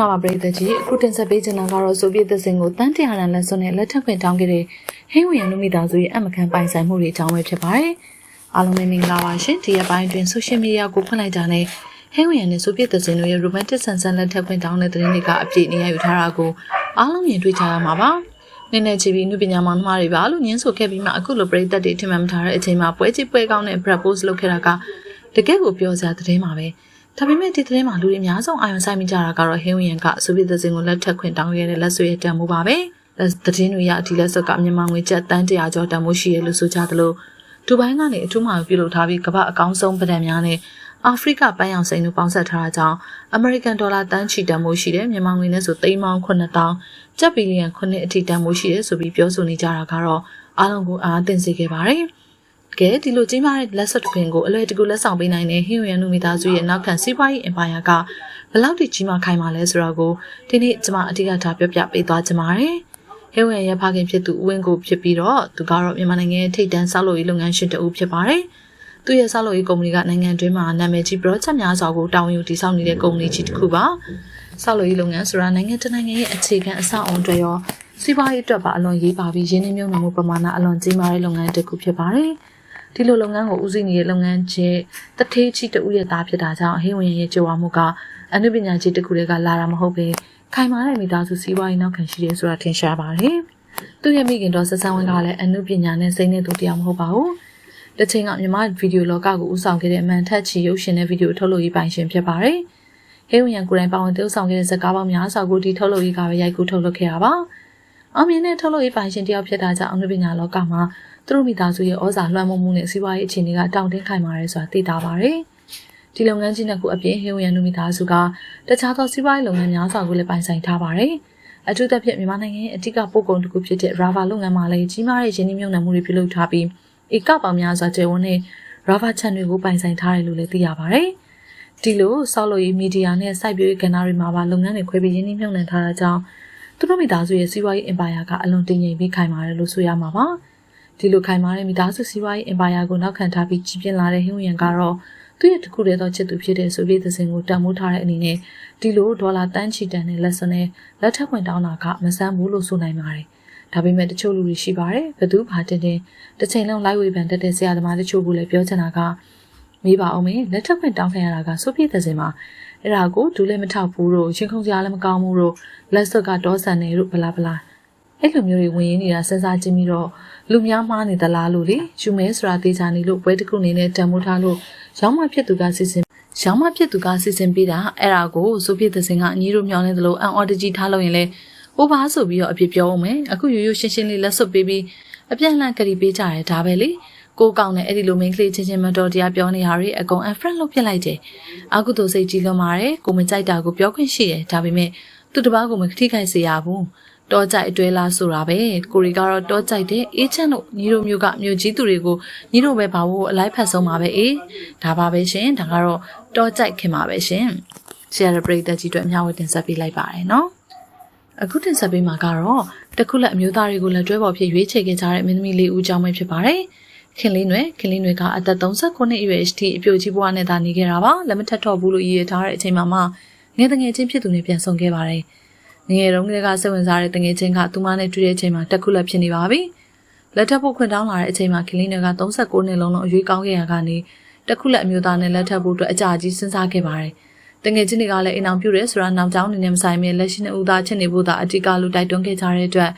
္ဂလာပါပရိသတ်ကြီးအခုတင်ဆက်ပေးချင်တာကတော့ဆိုဗီယက်သက်စင်ကိုတန်းတရာရန်လက်စွပ်နဲ့လက်ထပ်ခွင့်တောင်းခဲ့တဲ့ဟင်းဝင်နုမိသားစုရဲ့အမကန်ပိုင်ဆိုင်မှုတွေအကြောင်းပဲဖြစ်ပါတယ်။အားလုံးပဲမင်္ဂလာပါရှင်ဒီရက်ပိုင်းအတွင်းဆိုရှယ်မီဒီယာကိုဖွင့်လိုက်တာနဲ့ဟင်းဝင်နဲ့ဆိုဗီယက်သက်စင်တို့ရဲ့ romantic ဆန်ဆန်လက်ထပ်ခွင့်တောင်းတဲ့သတင်းတွေကအပြည့်နေရယူထားတာကိုအားလုံးမြင်တွေ့ကြရမှာပါ။နည်းနည်းချီပြီးနုပညာမောင်နှမတွေပါလို့ညင်းဆိုခဲ့ပြီးမှအခုလိုပရိသတ်တွေထင်မှတ်မထားတဲ့အချိန်မှာပွဲကြီးပွဲကောင်းတဲ့ propose လုပ်ခဲ့တာကတကယ်ကိုပြောစရာသတင်းပါပဲ။ ဒါပေမဲ့ဒီသတင်းမှာလူတွေအများဆုံးအာရုံစိုက်မိကြတာကတော့ဟင်းဝင်ကဆိုဗီယက်သက်စင်ကိုလက်ထပ်ခွင့်တောင်းခဲ့တဲ့လက်ဆွဲတန်မိုးပါပဲသတင်းတွေရဒီလက်ဆွဲကမြန်မာငွေကျပ်တန်းတရာကျော်တန်မိုးရှိရလို့ဆိုကြသလိုဒူဘိုင်းကနေအထူးမှပြုလုပ်ထားပြီးကမ္ဘာအကောင်းဆုံးပဒံများနဲ့အာဖရိကပန်းရောင်စိန်တို့ပေါင်းဆက်ထားတာကြောင့်အမေရိကန်ဒေါ်လာတန်းချီတန်မိုးရှိတဲ့မြန်မာငွေနဲ့ဆိုသိန်းပေါင်း9000ကျပ်ဘီလီယံ9အထိတန်မိုးရှိတယ်ဆိုပြီးပြောဆိုနေကြတာကတော့အားလုံးကိုအားသင့်စေခဲ့ပါတယ်။ ကဲဒီလိုကြီးမားတဲ့လက်ဆက်တွင်ကိုအလွယ်တကူလက်ဆောင်ပေးနိုင်တဲ့ဟင်းရန်နုမိသားစုရဲ့နောက်ခံစီးပွားရေးအင်ပါယာကဘယ်လောက်ထိကြီးမားခိုင်မာလဲဆိုတော့ကိုဒီနေ့ကျွန်မအဓိကထားပြောပြပေးသွားချင်ပါတယ်။ဟင်းရန်ရဲ့ဖခင်ဖြစ်သူဦးဝင်းကိုဖြစ်ပြီးတော့သူကတော့မြန်မာနိုင်ငံရဲ့ထိပ်တန်းဆောက်လုပ်ရေးလုပ်ငန်းရှင်တဦးဖြစ်ပါတယ်။သူရဲ့ဆောက်လုပ်ရေးကုမ္ပဏီကနိုင်ငံတွင်းမှာနာမည်ကြီး project များစွာကိုတာဝန်ယူတည်ဆောက်နေတဲ့ကုမ္ပဏီကြီးတစ်ခုပါ။ဆောက်လုပ်ရေးလုပ်ငန်းဆိုတာနိုင်ငံတကာနိုင်ငံရဲ့အခြေခံအဆောက်အုံတွေရောစီးပွားရေးအတွက်ပါအလွန်ရေးပါပြီးရင်းနှီးမြှုပ်နှံမှုပမာဏအလွန်ကြီးမားတဲ့လုပ်ငန်းတစ်ခုဖြစ်ပါတယ်။ ဒီလိုလုပ်ငန်းကိုဦးစီးနေတဲ့လုပ်ငန်းချင်းတထေးကြီးတဦးရဲ့သားဖြစ်တာကြောင့်ဟင်းဝင်ရဲ့ကြွားမှုကအနုပညာကြီးတစ်ခုတည်းကလာတာမဟုတ်ပဲခိုင်မာတဲ့မိသားစုစီးပွားရေးနောက်ခံရှိတယ်ဆိုတာထင်ရှားပါတယ်။သူ့ရဲ့မိခင်တော်ဆက်ဆန်းဝင်းကလည်းအနုပညာနဲ့စိတ်နဲ့သူတရားမဟုတ်ပါဘူး။တစ်ချိန်ကမြမဗီဒီယိုလောကကိုဦးဆောင်ခဲ့တဲ့အမှန်ထက်ချီရုပ်ရှင်တဲ့ဗီဒီယိုထုတ်လုပ်ရေးပိုင်ရှင်ဖြစ်ပါတယ်။ဟင်းဝင်ရန်ကိုယ်တိုင်ပါဝင်တည်ဆောင်ခဲ့တဲ့ဇာတ်ကားပေါင်းများစွာကိုဒီထုတ်လုပ်ရေးကပဲရိုက်ကူးထုတ်လုပ်ခဲ့တာပါ။အောင်မြင်တဲ့ထုတ်လုပ်ရေးပိုင်ရှင်တယောက်ဖြစ်တာကြောင့်အနုပညာလောကမှာ သူတို့မိသားစုရဲ့ဩဇာလွှမ်းမိုးမှုနဲ့စီးပွားရေးအခြေအနေကတောင့်တင်းခိုင်မာရဲဆိုတာသိတာပါတယ်။ဒီလုပ်ငန်းကြီးနှစ်ခုအပြင်ဟေဝရန်နုမိသားစုကတခြားသောစီးပွားရေးလုပ်ငန်းများစွာကိုလည်းပိုင်ဆိုင်ထားပါတယ်။အထူးသဖြင့်မြန်မာနိုင်ငံရဲ့အဓိကပို့ကုန်တစ်ခုဖြစ်တဲ့ Rava လုပ်ငန်းမှာလည်းကြီးမားတဲ့ရင်းနှီးမြှုပ်နှံမှုတွေပြုလုပ်ထားပြီးဧကပေါင်းများစွာကျယ်ဝန်းတဲ့ Rava ချန်တွေကိုပိုင်ဆိုင်ထားတယ်လို့လည်းသိရပါတယ်။ဒီလိုဆောက်လုပ်ရေးမီဒီယာနဲ့စိုက်ပျိုးရေးကဏ္ဍတွေမှာပါလုပ်ငန်းတွေခွဲပြီးရင်းနှီးမြှုပ်နှံထားတာကြောင့်သူတို့မိသားစုရဲ့စီးပွားရေးအင်ပါယာကအလွန်တည်ငြိမ်ပြီးခိုင်မာတယ်လို့ဆိုရမှာပါ။ ဒီလိုခိုင်မာတဲ့မိသားစုစီးပွားရေးအင်ပါယာကိုနောက်ခံထားပြီးကြီးပြင်းလာတဲ့ဟင်းဝင်ကတော့သူ့ရဲ့တခုတည်းသောချစ်သူဖြစ်တဲ့ဆိုဗီယက်သစင်ကိုတန်မိုးထားတဲ့အနေနဲ့ဒီလိုဒေါ်လာတန်းချီတန်တဲ့လက်စွပ်နဲ့လက်ထပ်ခွင့်တောင်းတာကမဆန်းဘူးလို့ဆိုနိုင်ပါတယ်။ဒါပေမဲ့တချို့လူတွေရှိပါတယ်။ဘသူဘာတင်တင်တစ်ချိန်လုံးလိုက်ဝေဖန်တတ်တဲ့ဆရာသမားတချို့ကလည်းပြောချင်တာကမေးပါအောင်မေးလက်ထပ်ခွင့်တောင်းခံရတာကဆိုဗီယက်သစင်မှာအဲ့ဒါကိုဒူးလည်းမထောက်ဘူးလို့ရှင်ခုံစရာလည်းမကောင်းဘူးလို့လက်စွပ်ကတောဆန်နေလို့ဘလာဘလာ အဲ့လိုမျိုးတွေဝင်ရင်းနေတာစဉ်းစားကြည့်ပြီးတော့လူများမှားနေသလားလို့လေယူမဲဆိုတာတေချာနေလို့ပွဲတစ်ခုအနေနဲ့တံမိုးထားလို့ရောင်းမဖြစ်သူကစစ်စင်ရောင်းမဖြစ်သူကစစ်စင်ပေးတာအဲ့ဒါကိုဆိုပြစ်သစင်ကအညီတို့မျောင်းနေသလိုအန်အော်တကြီးထားလို့ရင်လေဟိုပါဆိုပြီးတော့အပြစ်ပြောအောင်မယ်အခုရိုးရိုးရှင်းရှင်းလေးလက်စွပ်ပေးပြီးအပြန်လှန်ကြရီပေးကြရဲဒါပဲလေကိုကောင်းတဲ့အဲ့ဒီလိုမင်းကလေးချင်းချင်းမတော်တရားပြောနေတာတွေအကုန် unfriend လုပ်ပြလိုက်တယ်။အာကုသိုလ်စိတ်ကြီးလွန်ပါတယ်။ကိုမကြိုက်တာကိုပြောခွင့်ရှိတယ်။ဒါပေမဲ့သူတပားကိုမထိခိုက်စေရဘူး တောကြိုက်အတွဲလားဆိုတာပဲကိုရီကတော့တောကြိုက်တဲ့အေးချမ်းတို့ညီတို့မျိုးကမျိုးကြီးသူတွေကိုညီတို့ပဲဘာလို့အလိုက်ဖတ်ဆုံးပါပဲအေးဒါပါပဲရှင်ဒါကတော့တောကြိုက်ခင်ပါပဲရှင်ရှယ်ရပရိသတ်ကြီးတို့အများဝတင်ဆက်ပေးလိုက်ပါတယ်နော်အခုတင်ဆက်ပေးမှာကတော့တခုလက်အမျိုးသားတွေကိုလက်တွဲပေါ်ဖြစ်ရွေးချယ်ခဲ့ကြတဲ့မင်းသမီးလေးဦးကြောင်းပဲဖြစ်ပါတယ်ခင်လေးနွယ်ခင်လေးနွယ်ကအသက်39နှစ်အရွယ်အထိအပြိုကြီးဘဝနဲ့သာနေခဲ့တာပါလက်မထက်တော့ဘူးလို့ရည်ရထားတဲ့အချိန်မှာမှငယ်တငယ်ချင်းဖြစ်သူနဲ့ပြန်ဆုံခဲ့ပါတယ်။ ငငယ်တုန်းကလေးကစိတ်ဝင်စားတဲ့တငယ်ချင်းကသူမနဲ့တွေ့တဲ့အချိန်မှာတက်ခုလက်ဖြစ်နေပါပြီ။လက်ထပ်ဖို့ခွင့်တောင်းလာတဲ့အချိန်မှာကလေးငယ်က39နှစ်လုံးလုံးအရွေးကောင်းခဲ့ရကနေတက်ခုလက်အမျိုးသားနဲ့လက်ထပ်ဖို့အတွက်အကြကြီးစဉ်းစားခဲ့ပါတယ်။တငယ်ချင်းတွေကလည်းအိမ်အောင်ပြုတယ်ဆိုတာနောက်ကျောင်းနေနဲ့မဆိုင်မြဲလက်ရှိနဲ့ဦးသားချစ်နေဖို့သာအတိကလူတိုက်တွန်းခဲ့ကြတဲ့အတွက်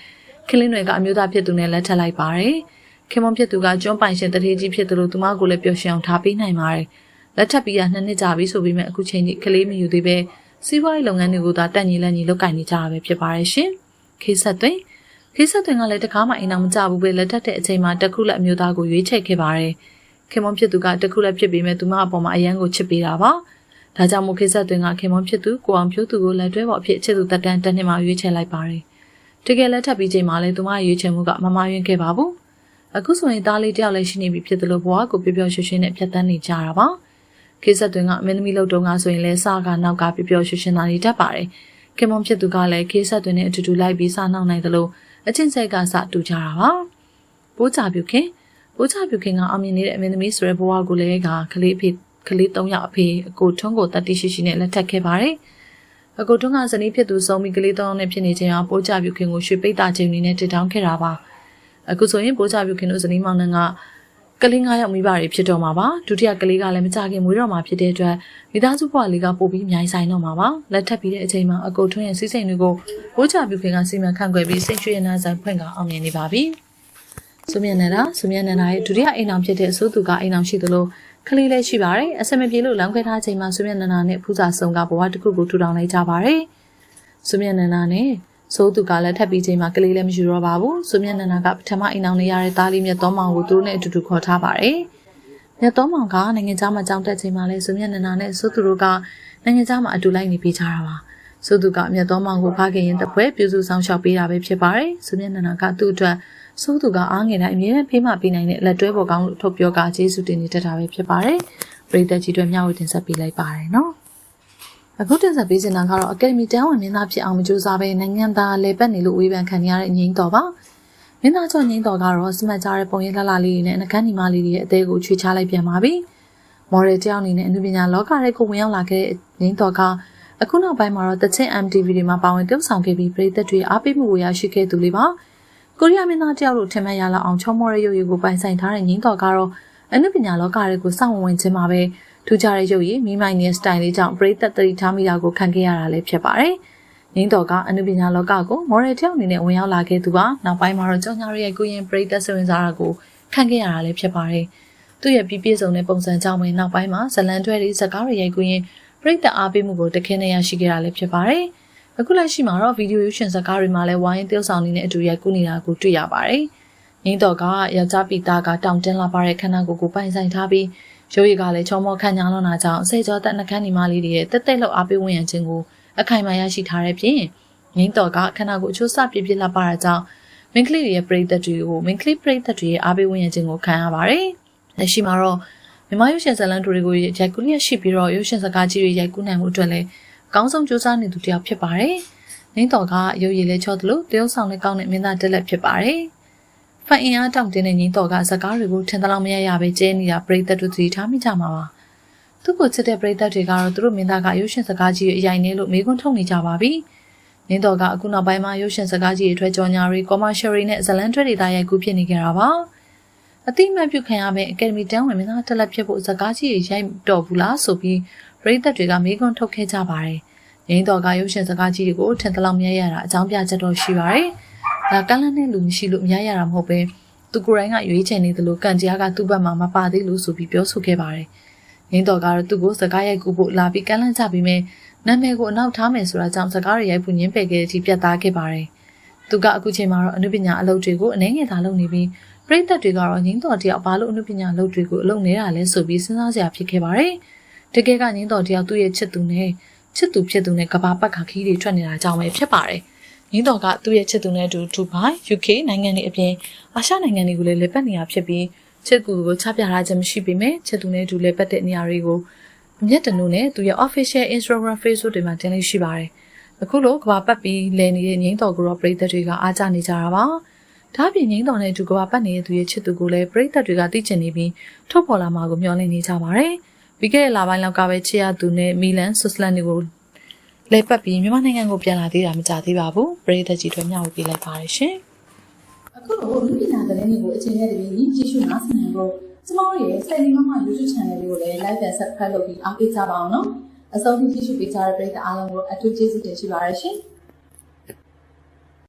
ကလေးငယ်ကအမျိုးသားဖြစ်သူနဲ့လက်ထပ်လိုက်ပါတယ်။ခင်မွန်ဖြစ်သူကကျွန်းပိုင်ရှင်တထေးကြီးဖြစ်တယ်လို့သူမကိုလည်းပျော်ရွှင်အောင်ထားပေးနိုင်ပါတယ်။လက်ထပ်ပြီးရနှစ်နှစ်ကြာပြီဆိုပြီးမှအခုချိန်ကြီးကလေးမယူသေးပဲ စီးပွားရေးလုပ်ငန်းတွေကိုသာတက်ညီလက်ညီလုပ်ကိုင်နေကြတာပဲဖြစ်ပါရဲ့ရှင်။ခေဆက်သွင်းခေဆက်သွင်းကလည်းတကားမှအိမ်အောင်မကြဘူးပဲလက်ထက်တဲ့အချိန်မှာတခုလက်အမျိုးသားကိုရွေးချယ်ခဲ့ပါတယ်။ခင်မွန်ဖြစ်သူကတခုလက်ဖြစ်ပြီးမဲ့သူမအပေါ်မှာအရန်ကိုချစ်ပေးတာပါ။ဒါကြောင့်မို့ခေဆက်သွင်းကခင်မွန်ဖြစ်သူကိုအောင်ဖြိုးသူကိုလက်တွဲပေါ်အဖြစ်ချစ်သူတက်တန်းတက်နှစ်မှာရွေးချယ်လိုက်ပါတယ်။တကယ်လက်ထပ်ပြီးချိန်မှာလည်းသူမရွေးချယ်မှုကမမယွင်းခဲ့ပါဘူး။အခုဆိုရင်သားလေးတယောက်လည်းရှိနေပြီဖြစ်တယ်လို့ဘွားကိုပြပြရွှင်ရွှင်နဲ့ဖြတ်တန်းနေကြတာပါ။ ခေဆက်သွင်းကအမင်းသမီးလောက်တုန်းကဆိုရင်လဲစကနောက်ကပျော်ပျော်ရွှင်ရွှင်သာနေတတ်ပါတယ်။ခင်မွန်ဖြစ်သူကလည်းခေဆက်သွင်းနဲ့အတူတူလိုက်ပြီးစနှောက်နိုင်သလိုအချင်းစိတ်ကစတူကြတာပါ။ပိုးချပြုခင်ပိုးချပြုခင်ကအောင်မြင်နေတဲ့အမင်းသမီးဆိုတဲ့ဘဝကိုလည်းကကလေးအဖေကလေး၃ယောက်အဖေအကိုထွန်းကိုတတ်တိရှိရှိနဲ့လက်ထပ်ခဲ့ပါတယ်။အကိုတွန်းကဇနီးဖြစ်သူစုံပြီးကလေးတောင်းနဲ့ဖြစ်နေခြင်းဟာပိုးကြပြုခင်ကိုရွှေပိတ်တာချိန်နေနဲ့တည်တောင်းခဲ့တာပါအခုဆိုရင်ပိုးကြပြုခင်တို့ဇနီးမောင်နှံက ကလေး9ယောက်မိဘတွေဖြစ်တော့မှာပါဒုတိယကလေးကလည်းမကြခင်မွေးတော့မှာဖြစ်တဲ့အတွက်မိသားစုဘဝလေးကပို့ပြီးအများကြီးဆိုင်တော့မှာပါလက်ထပ်ပြီးတဲ့အချိန်မှာအကိုထွန်းရဲ့စီးစိမ်တွေကိုပိုးကြပြုခင်ကစီမံခန့်ခွဲပြီးစိတ်ရွှေရနာဆိုင်ဖွင့်ကအောင်မြင်နေပါပြီစုမြတ်နန္ဒာစုမြတ်နန္ဒာရဲ့ဒုတိယအိမ်အောင်ဖြစ်တဲ့အစိုးသူကအိမ်အောင်ရှိသလိုကလေးလည်းရှိပါတယ်အစမပြေလို့လောင်းခွဲထားချိန်မှာစုမြတ်နန္ဒာနဲ့ဖူးစာစုံကဘဝတစ်ခုကိုထူထောင်လိုက်ကြပါတယ်စုမြတ်နန္ဒာနဲ့ စိုးသူကလည်းထပ်ပြီးချိန်မှာကလေးလည်းမရှိတော့ပါဘူးစုမြတ်နန္ဒာကပထမအိမ်အောင်နေရတဲ့သားလေးမြတ်တော်မောင်ကိုသူတို့နဲ့အတူတူခေါ်ထားပါတယ်မြတ်တော်မောင်ကနိုင်ငံသားမှာကြောင်းတက်ချိန်မှာလဲစုမြတ်နန္ဒာနဲ့စိုးသူတို့ကနိုင်ငံသားမှာအတူလိုက်နေပေးကြတာပါစိုးသူကမြတ်တော်မောင်ကိုဖခင်ရင်တပွဲပြုစုဆောင်ရှောက်ပေးတာပဲဖြစ်ပါတယ်စုမြတ်နန္ဒာကသူ့အတွက်စိုးသူကအားငယ်တိုင်းအမြဲတမ်းဖေးမှပေးနိုင်တဲ့လက်တွဲပေါ်ကောင်းလို့ထုတ်ပြောကကျေးဇူးတင်နေတတ်တာပဲဖြစ်ပါတယ်ပရိသတ်ကြီးတွေမျှဝေတင်ဆက်ပေးလိုက်ပါတယ်နော် အခုတင်ဆက်ပေးချင်တာကတော့အကယ်ဒမီတန်းဝင်မင်းသားဖြစ်အောင်မကြိုးစားဘဲနိုင်ငံသားလေပတ်နေလို့ဝေဖန်ခံရတဲ့ငိမ့်တော်ပါမင်းသားကျော်ငိမ့်တော်ကတော့စမတ်ကြတဲ့ပုံရိပ်လှလှလေးတွေနဲ့နှကန်းညီမလေးတွေရဲ့အသေးကိုချွေချလိုက်ပြန်ပါပြီမော်ဒယ်တယောက်အနေနဲ့အနုပညာလောကရဲ့ကိုဝင်ရောက်လာခဲ့တဲ့ငိမ့်တော်ကအခုနောက်ပိုင်းမှာတော့တချင်း MTV တွေမှာပါဝင်ပြုဆောင်ခဲ့ပြီးပြည်သက်တွေအားပေးမှုကိုရရှိခဲ့သူလေးပါကိုရီးယားမင်းသားတယောက်လို့ထင်မှတ်ရလောက်အောင်ချောမောတဲ့ရုပ်ရည်ကိုပိုင်ဆိုင်ထားတဲ့ငိမ့်တော်ကတော့အနုပညာလောကတွေကိုစောင့်ဝင်ခြင်းမှာပဲ ထူးခြားတဲ့ရုပ်ရည်မိမိုင်းနဲ့စတိုင်လေးကြောင့်ပရိသတ်တတိထားမိတာကိုခံခဲ့ရတာလည်းဖြစ်ပါတယ်။ငင်းတော်ကအနုပညာလောကကိုမော်ရယ်တယောက်အနေနဲ့ဝင်ရောက်လာခဲ့သူပါ။နောက်ပိုင်းမှာတော့ကြောင်ညာရဲ့ကိုရင်ပရိသတ်စဝင်စားတာကိုခံခဲ့ရတာလည်းဖြစ်ပါတယ်။သူ့ရဲ့ပြည့်ပြည့်စုံတဲ့ပုံစံကြောင့်ပဲနောက်ပိုင်းမှာဇလန်တွဲလေးစကားတွေရိုက်ကိုရင်ပရိသတ်အားပေးမှုကိုတခဲနဲ့ရရှိခဲ့တာလည်းဖြစ်ပါတယ်။အခုလက်ရှိမှာတော့ဗီဒီယိုရွှင်စကားတွေမှာလည်းဝိုင်းသင်းဆောင်နေတဲ့အတူရိုက်ကူးနေတာကိုတွေ့ရပါတယ်။ငင်းတော်ကယောက်ျားပိသားကတောင်တင်းလာပါတဲ့ခန္ဓာကိုယ်ကိုပိုင်ဆိုင်ထားပြီး ရုပ်ရည်ကလည်းချောမောခန့်ညာလွန်တာကြောင့်စေကျော်တက်နှခမ်းညီမလေးတွေရဲ့တက်တက်လောက်အားပေးဝင်ရခြင်းကိုအခိုင်အမာရရှိထားတဲ့ပြင်ငင်းတော်ကခန္ဓာကိုယ်အချိုးစပြပြလာပါတာကြောင့်မင်းကလေးတွေရဲ့ပရိသတ်တွေကိုမင်းကလေးပရိသတ်တွေရဲ့အားပေးဝင်ရခြင်းကိုခံရပါတယ်။လက်ရှိမှာတော့မြမရုပ်ရှင်ဇာတ်လမ်းတွေကိုရိုက်ကူးရရှိပြီးတော့ရုပ်ရှင်စကားကြီးတွေရိုက်ကူးနိုင်မှုအတွက်လည်းအကောင်းဆုံးကြိုးစားနေသူတစ်ယောက်ဖြစ်ပါတယ်။ငင်းတော်ကရုပ်ရည်လေးချောသလိုတရုပ်ဆောင်လေးကောင်းတဲ့မင်းသားတက်လက်ဖြစ်ပါတယ်။ ဖန်အင်အားတောင့်တင်းတဲ့ငင်းတော်ကစကားတွေကိုထင်သလောက်မရရပဲကျဲနေတာပရိသတ်တို့သတိထားမိကြမှာပါသူ့ကိုချစ်တဲ့ပရိသတ်တွေကတော့သူတို့မင်းသားကရုပ်ရှင်စကားကြီးရဲ့အရင်နဲ့လို့မေးခွန်းထုတ်နေကြပါပြီငင်းတော်ကအခုနောက်ပိုင်းမှာရုပ်ရှင်စကားကြီးတွေထွက်ကြော်ညာတွေ commercial တွေနဲ့ဇလန်ထွက်တွေတာရိုက်ကူးဖြစ်နေကြတာပါအတိမတ်ပြုခံရမယ့် Academy တန်းဝင်မင်းသားတက်လက်ဖြစ်ဖို့စကားကြီးတွေရိုက်တော်ဘူးလားဆိုပြီးပရိသတ်တွေကမေးခွန်းထုတ်ခဲ့ကြပါတယ်ငင်းတော်ကရုပ်ရှင်စကားကြီးတွေကိုထင်သလောက်မရရတာအကြောင်းပြချက်တော့ရှိပါတယ် ဒါကလန်းနဲ့လူမရှိလို့မရရတာမဟုတ်ပဲသူကိုယ်တိုင်ကရွေးချယ်နေသလိုကံကြားကသူ့ဘက်မှာမပါသေးလို့ဆိုပြီးပြောဆိုခဲ့ပါတယ်။ရင်းတော်ကတော့သူ့ကိုစကားရိုက်ကူဖို့လာပြီးကန့်လန့်ချပြီးမဲ့နာမည်ကိုအနောက်ထားမယ်ဆိုတာကြောင့်စကားရရိုက်ဖို့ညှင်းပယ်ခဲ့တဲ့အထိပြတ်သားခဲ့ပါတယ်။သူကအခုချိန်မှာတော့အနုပညာအလုပ်တွေကိုအနှဲငယ်သာလုပ်နေပြီးပြိသက်တွေကတော့ငင်းတော်တယောက်ဘာလို့အနုပညာအလုပ်တွေကိုအလုပ်နေတာလဲဆိုပြီးစဉ်းစားစရာဖြစ်ခဲ့ပါတယ်။တကယ်ကငင်းတော်တယောက်သူ့ရဲ့ချစ်သူနဲ့ချစ်သူဖြစ်သူနဲ့ကဘာပတ်ခါခီးတွေထွက်နေတာကြောင့်ပဲဖြစ်ပါတယ်။ ရင်းတော်ကသူ့ရဲ့ချစ်သူနဲ့အတူဒူဘိုင် UK နိုင်ငံတွေအပြင်အာရှနိုင်ငံတွေကိုလည်းလက်ပတ်နေရဖြစ်ပြီးချစ်သူကိုချပြထားခြင်းမရှိပေမဲ့ချစ်သူနဲ့အတူလက်ပတ်တဲ့နေရာတွေကိုအမျက်တနုနဲ့သူရဲ့ official Instagram Facebook တွေမှာတင်လို့ရှိပါတယ်။အခုလိုကဘာပတ်ပြီးလည်နေတဲ့ငိမ့်တော်ကိုတော့ပြည်သက်တွေကအားကျနေကြတာပါ။ဒါပြင်ငိမ့်တော်နဲ့အတူကဘာပတ်နေတဲ့သူရဲ့ချစ်သူကိုလည်းပြည်သက်တွေကသိချင်နေပြီးထုတ်ပေါ်လာမှာကိုမျှော်လင့်နေကြပါတယ်။ပြီးခဲ့တဲ့လပိုင်းလောက်ကပဲချစ်ရသူနဲ့မီလန်ဆွစ်ဇလန်တွေကို လဲပတ်ပြီးမြန်မာနိုင်ငံကိုပြန်လာသေးတာမကြသေးပါဘူးပရိသတ်ကြီးတွေမျှဝေပေးလိုက်ပါတယ်ရှင်အခုတော့လူပညာသတင်းတွေကိုအချိန်နဲ့တပြေးညီကြည့်ရှုနားဆင်နိုင်ဖို့ကျမတို့ရဲ့ Steady Mama YouTube Channel လေးကိုလည်း Like and Subscribe လုပ်ပြီးအားပေးကြပါအောင်နော်အဆုံးထိကြည့်ရှုပေးကြတဲ့ပရိသတ်အားလုံးကိုအထူးကျေးဇူးတင်ရှိပါရရှင်။